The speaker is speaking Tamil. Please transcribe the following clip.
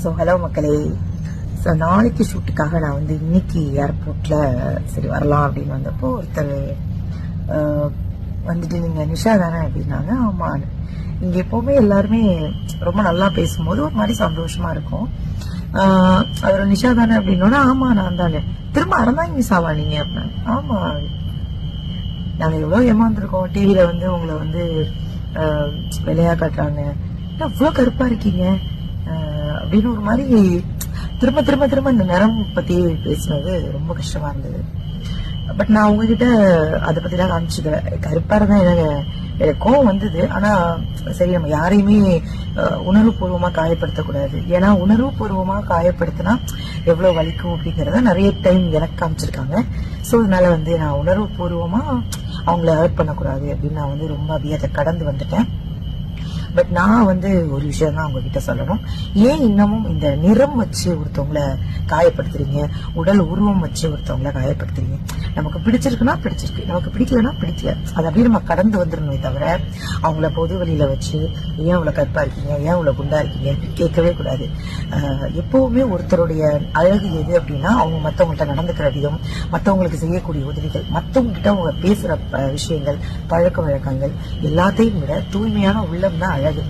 ஸோ ஹலோ மக்களே. ஸோ நாளைக்கு ஷூட்டுக்காக நான் வந்து இன்னைக்கு ஏர்போர்ட்டில் சரி வரலாம் அப்படின்னு வந்தப்போ ஒருத்தர் வந்துட்டு நீங்கள் நிஷா தானே அப்படின்னாங்க. ஆமாம் இங்கே எப்போவுமே எல்லாருமே ரொம்ப நல்லா பேசும்போது ஒரு மாதிரி சந்தோஷமாக இருக்கும். அவர் நிஷா தானே அப்படின்னோட ஆமா நான் தானே. திரும்ப அறந்தாங்க ஆவா நீங்கள் அப்படின்னு ஆமாம் நாங்கள் எவ்வளோ ஏமாந்துருக்கோம். டிவியில் வந்து உங்களை வந்து விளையா காட்டுறாங்க. அவ்வளோ கருப்பாக இருக்கீங்க? அப்படின்னு ஒரு மாதிரி திரும்ப திரும்ப திரும்ப இந்த நிறம் பத்தி பேசினது ரொம்ப கஷ்டமா இருந்தது. பட் நான் உங்ககிட்ட அதை பத்தி தான் காமிச்சுக்கிறேன் கருப்பா இருந்தா எனக்கு எனக்கு கோவம் வந்தது. ஆனா சரி நம்ம யாரையுமே உணர்வு பூர்வமா காயப்படுத்தக்கூடாது. ஏன்னா உணர்வுபூர்வமா காயப்படுத்தினா எவ்வளவு வலிக்கும் அப்படிங்கறத நிறைய டைம் எனக்கு காமிச்சிருக்காங்க. ஸோ அதனால வந்து நான் உணர்வுபூர்வமா அவங்கள ஹர்ட் பண்ணக்கூடாது அப்படின்னு நான் வந்து ரொம்ப அப்படியே அதை கடந்து வந்துட்டேன். பட் நான் வந்து ஒரு விஷயம் தான் உங்ககிட்ட சொல்லணும். ஏன் இன்னமும் இந்த நிறம் வச்சு ஒருத்தவங்கள காயப்படுத்துறீங்க? உடல் உருவம் வச்சு ஒருத்தவங்கள காயப்படுத்துறீங்க? நமக்கு பிடிச்சிருக்குன்னா பிடிச்சிருக்கு. நமக்கு பிடிக்கலன்னா பிடிக்கல. அதை அப்படியே நம்ம கடந்து வந்துடணுமே தவிர அவங்கள பொது வழியில வச்சு ஏன் அவ்வளோ கற்பா இருக்கீங்க? ஏன் அவ்வளோ குண்டா இருக்கீங்க? கேட்கவே கூடாது. எப்பவுமே ஒருத்தருடைய அழகு எது அப்படின்னா அவங்க மற்றவங்கள்ட்ட நடந்துக்கிற விதம் மற்றவங்களுக்கு செய்யக்கூடிய உதவிகள் மற்றவங்ககிட்ட அவங்க பேசுற ப- விஷயங்கள் பழக்க வழக்கங்கள் எல்லாத்தையும் விட தூய்மையான உள்ளம் தான் அழகு